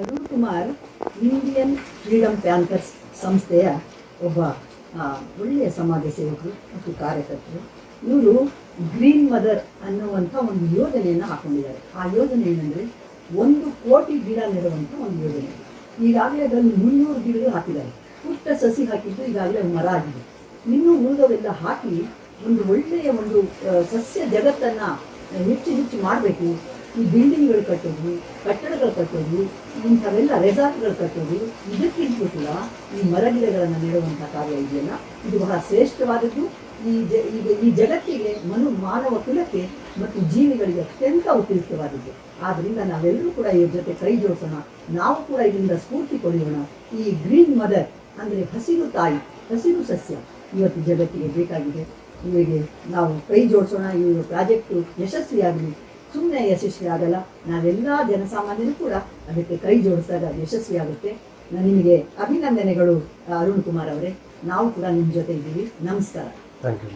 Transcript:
Arun Kumar, Indian Freedom Panthers ಸಂಸ್ಥೆಯ ಒಬ್ಬ ಒಳ್ಳೆಯ ಸಮಾಜ ಸೇವಕರು ಮತ್ತು ಕಾರ್ಯಕರ್ತರು. ಇವರು ಗ್ರೀನ್ ಮದರ್ ಅನ್ನುವಂಥ ಒಂದು ಯೋಜನೆಯನ್ನು ಹಾಕೊಂಡಿದ್ದಾರೆ. ಆ ಯೋಜನೆ ಏನಂದರೆ ಒಂದು ಕೋಟಿ ಗಿಡ ನೆಡುವಂಥ ಒಂದು ಯೋಜನೆ. ಈಗಾಗಲೇ ಅದರಲ್ಲಿ ಮುನ್ನೂರು ಗಿಡಗಳು ಹಾಕಿದ್ದಾರೆ. ಪುಟ್ಟ ಸಸಿ ಹಾಕಿದ್ದು ಈಗಾಗಲೇ ಮರ ಆಗಿದೆ. ಇನ್ನೂ ಉಳಿದವೆಲ್ಲ ಹಾಕಿ ಒಂದು ಒಳ್ಳೆಯ ಒಂದು ಸಸ್ಯ ಜಗತ್ತನ್ನು ಹೆಚ್ಚು ಹೆಚ್ಚು ಮಾಡಬೇಕು. ಈ ಬಿಲ್ಡಿಂಗ್ಗಳು ಕಟ್ಟೋದು, ಕಟ್ಟಡಗಳು ಕಟ್ಟೋದು ಇಂಥವೆಲ್ಲ ರೆಸಾರ್ಟ್ಗಳು ಕಟ್ಟೋದು ಇದಕ್ಕಿಂತಲೂ ಕೂಡ ಈ ಮರಗಿಡಗಳನ್ನು ನೆಡುವಂಥ ಕಾರ್ಯ ಇದೆಯಲ್ಲ? ಇದು ಬಹಳ ಶ್ರೇಷ್ಠವಾದದ್ದು. ಈ ಜ ಈಗ ಈ ಜಗತ್ತಿಗೆ ಮನು, ಮಾನವ ಕುಲಕ್ಕೆ ಮತ್ತು ಜೀವಿಗಳಿಗೆ ಅತ್ಯಂತ ಉಪಯುಕ್ತವಾದದ್ದು. ಆದ್ದರಿಂದ ನಾವೆಲ್ಲರೂ ಕೂಡ ಇವ್ರ ಜೊತೆ ಕೈ ಜೋಡಿಸೋಣ. ನಾವು ಕೂಡ ಇದರಿಂದ ಸ್ಫೂರ್ತಿ ಪಡೆಯೋಣ. ಈ ಗ್ರೀನ್ ಮದರ್ ಅಂದರೆ ಹಸಿರು ತಾಯಿ, ಹಸಿರು ಸಸ್ಯ ಇವತ್ತು ಜಗತ್ತಿಗೆ ಬೇಕಾಗಿದೆ. ಇವರಿಗೆ ನಾವು ಕೈ ಜೋಡಿಸೋಣ. ಈ ಪ್ರಾಜೆಕ್ಟು ಯಶಸ್ವಿಯಾಗಲಿ. ಸುಮ್ಮನೆ ಯಶಸ್ವಿ ಆಗಲ್ಲ. ನಾವೆಲ್ಲ ಜನಸಾಮಾನ್ಯರು ಕೂಡ ಅದಕ್ಕೆ ಕೈ ಜೋಡಿಸಿದಾಗ ಯಶಸ್ವಿ ಆಗುತ್ತೆ. ನಿಮಗೆ ಅಭಿನಂದನೆಗಳು, ಅರುಣ್ ಕುಮಾರ್ ಅವರೇ. ನಾವು ಕೂಡ ನಿಮ್ಮ ಜೊತೆ ಇದ್ದೀವಿ. ನಮಸ್ಕಾರ. Thank you